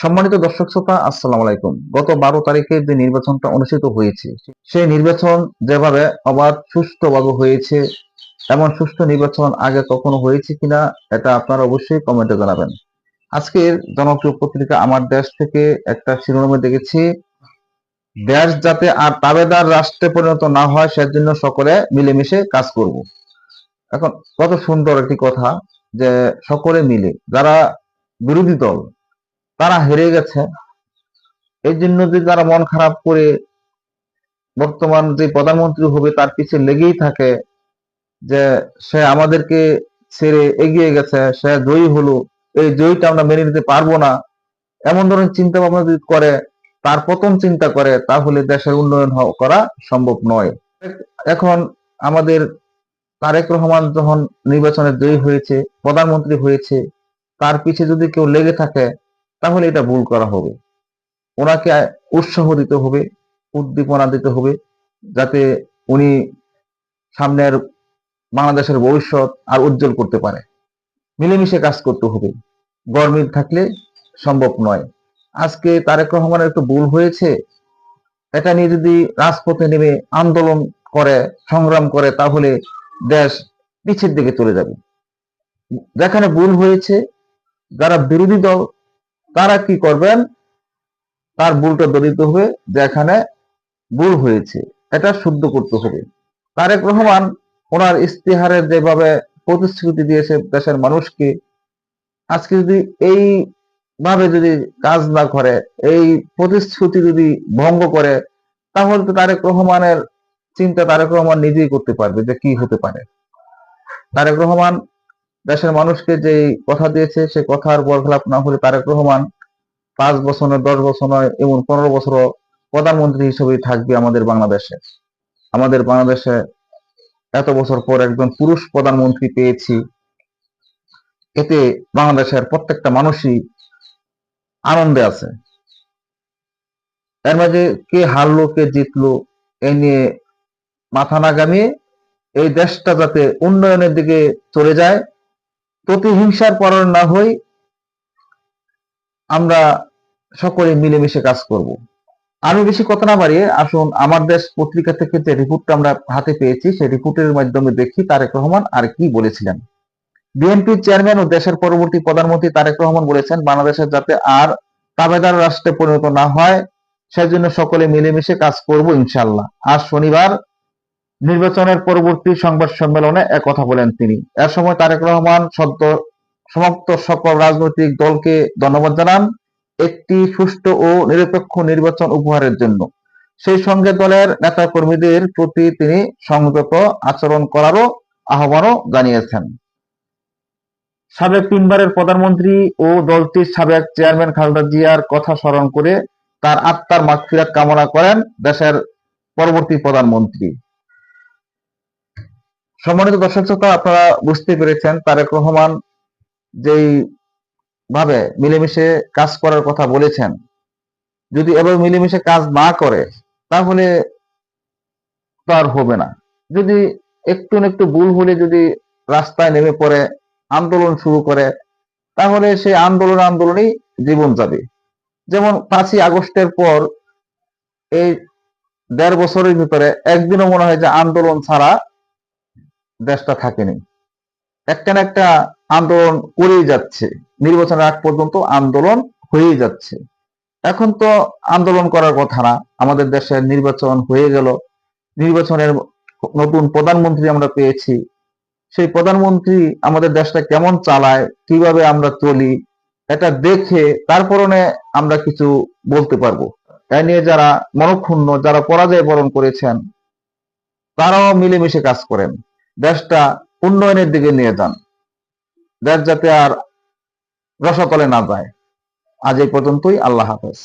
সম্মানিত দর্শক শ্রোতা, আসসালামু আলাইকুম। গত বারো তারিখে যে নির্বাচনটা অনুষ্ঠিত হয়েছে, সেই নির্বাচন যেভাবে অবাধ সুষ্ঠুভাবে হয়েছে, এমন সুষ্ঠু নির্বাচন আগে কখনো হয়েছে কিনা, এটা আপনারা অবশ্যই কমেন্টে জানাবেন। আজকের জনপ্রিয় পত্রিকা আমার দেশ থেকে একটা শিরোনামে দেখেছি, দেশ যাতে আর তাবেদার রাষ্ট্রে পরিণত না হয়, সেজন্য সকলে মিলেমিশে কাজ করব। এখন কত সুন্দর একটি কথা যে সকলে মিলে, যারা বিরোধী দল তারা হেরে গেছে। এই জন্য যে তারা মন খারাপ করে বর্তমান যে প্রধানমন্ত্রী হবে, তার পিছে লেগেই থাকে যে সে আমাদেরকে ছেড়ে এগিয়ে গেছে, সে জয়ী হলো। এই জয়ীটা আমরা মেনে নিতে পারব না। এমন ধরনের চিন্তা ভাবনা যদি করে, তার প্রথম চিন্তা করে, তাহলে দেশের উন্নয়ন করা সম্ভব নয়। এখন আমাদের তারেক রহমান যখন নির্বাচনে জয়ী হয়েছে, প্রধানমন্ত্রী হয়েছে, তার পিছে যদি কেউ লেগে থাকে তাহলে এটা ভুল করা হবে। ওনাকে উৎসাহ দিতে হবে, উদ্দীপনা দিতে হবে, যাতে উনি সামনের বাংলাদেশের ভবিষ্যৎ আর উজ্জ্বল করতে পারে। মিলেমিশে কাজ করতে হবে। গরমিল থাকলে সম্ভব নয়। আজকে তারেক রহমানের একটু ভুল হয়েছে। এটা নিয়ে যদি রাজপথে নেমে আন্দোলন করে, সংগ্রাম করে, তাহলে দেশ পিছের দিকে চলে যাবে। যেখানে ভুল হয়েছে, যারা বিরোধী দল তারা কি করবেন? তার ভুলটা দলিত হবে যেখানে ভুল হয়েছে, এটা শুদ্ধ করতে হবে। তারেক রহমান ওনার ইস্তেহারের যেভাবে প্রতিশ্রুতি দিয়েছে দেশের মানুষকে, আজকে যদি এই ভাবে যদি কাজ না করে, এই প্রতিশ্রুতি যদি ভঙ্গ করে, তাহলে তো তারেক রহমানের চিন্তা তারেক রহমান নিজেই করতে পারবে যে কি হতে পারে। তারেক রহমান দেশের মানুষকে যে কথা দিয়েছে, সে কথার বরখলাপ না হলে তারেক রহমান পাঁচ বছর নয়, দশ বছর নয়, এমন পনেরো বছর প্রধানমন্ত্রী হিসেবেই থাকবে আমাদের বাংলাদেশে। আমাদের বাংলাদেশে এত বছর পর একজন পুরুষ প্রধানমন্ত্রী পেয়েছি। এতে বাংলাদেশের প্রত্যেকটা মানুষই আনন্দে আছে। এর মাঝে কে হারলো, কে জিতলো এই নিয়ে মাথা না গামিয়ে এই দেশটা যাতে উন্নয়নের দিকে চলে যায় প্রতিহিংসার পরণ না হই আমরা সকলে মিলেমিশে কাজ করব। আমি বেশি কথা না বাড়িয়ে আসুন আমার দেশ পত্রিকা থেকে যে রিপোর্টটা আমরা হাতে পেয়েছি, সেই রিপোর্টের মাধ্যমে দেখি তারেক রহমান আর কি বলেছিলেন। বিএনপির চেয়ারম্যান ও দেশের পরবর্তী প্রধানমন্ত্রী তারেক রহমান বলেছেন বাংলাদেশের যাতে আর তাবেদার রাষ্ট্রে পরিণত না হয়, সেজন্য সকলে মিলেমিশে কাজ করব ইনশাল্লাহ আজ শনিবার নির্বাচনের পরবর্তী সংবাদ সম্মেলনে এক কথা বলেন তিনি। এর সময় তারেক রহমান সদ্য সমাপ্ত সকল রাজনৈতিক দলকে ধন্যবাদ জানান একটি সুষ্ঠু ও নিরপেক্ষ নির্বাচন উপহারের জন্য। সেই সঙ্গে দলের নেতা কর্মীদের প্রতি তিনি সংযত আচরণ করারও আহ্বানও জানিয়েছেন। সাবেক তিনবারের প্রধানমন্ত্রী ও দলটির সাবেক চেয়ারম্যান খালেদা জিয়ার কথা স্মরণ করে তার আত্মার মাগফিরাত কামনা করেন দেশের পরবর্তী প্রধানমন্ত্রী। সম্মানিত দর্শক শ্রোতা, আপনারা বুঝতে পেরেছেন তারেক রহমান যেই ভাবে মিলেমিশে কাজ করার কথা বলেছেন। যদি এবার মিলেমিশে কাজ না করে, তাহলে তো আর হবে না। যদি একটু একটু ভুল হলে যদি রাস্তায় নেমে পড়ে, আন্দোলন শুরু করে, তাহলে সেই আন্দোলন আন্দোলনই জীবন যাবে। যেমন পাঁচই আগস্টের পর এই দেড় বছরের ভিতরে একদিনও মনে হয় যে আন্দোলন ছাড়া দেশটা থাকেনি। একটা না একটা আন্দোলন করেই যাচ্ছে। নির্বাচনের আগ পর্যন্ত আন্দোলন হয়েই যাচ্ছে। এখন তো আন্দোলন করার কথা না। আমাদের দেশের নির্বাচন হয়ে গেল। নির্বাচনের নতুন প্রধানমন্ত্রী আমরা পেয়েছি। সেই প্রধানমন্ত্রী আমাদের দেশটা কেমন চালায়, কীভাবে আমরা চলি, এটা দেখে তারপরনে আমরা কিছু বলতে পারব। এ নিয়ে যারা মনক্ষুণ্ণ, যারা পরাজয় বরণ করেছেন, তারাও মিলেমিশে কাজ করেন। দেশটা উন্নয়নের দিকে নিয়ে যান। দেশ যাতে আর রসকলে না যায়। আজ এই পর্যন্তই। আল্লাহ হাফেজ।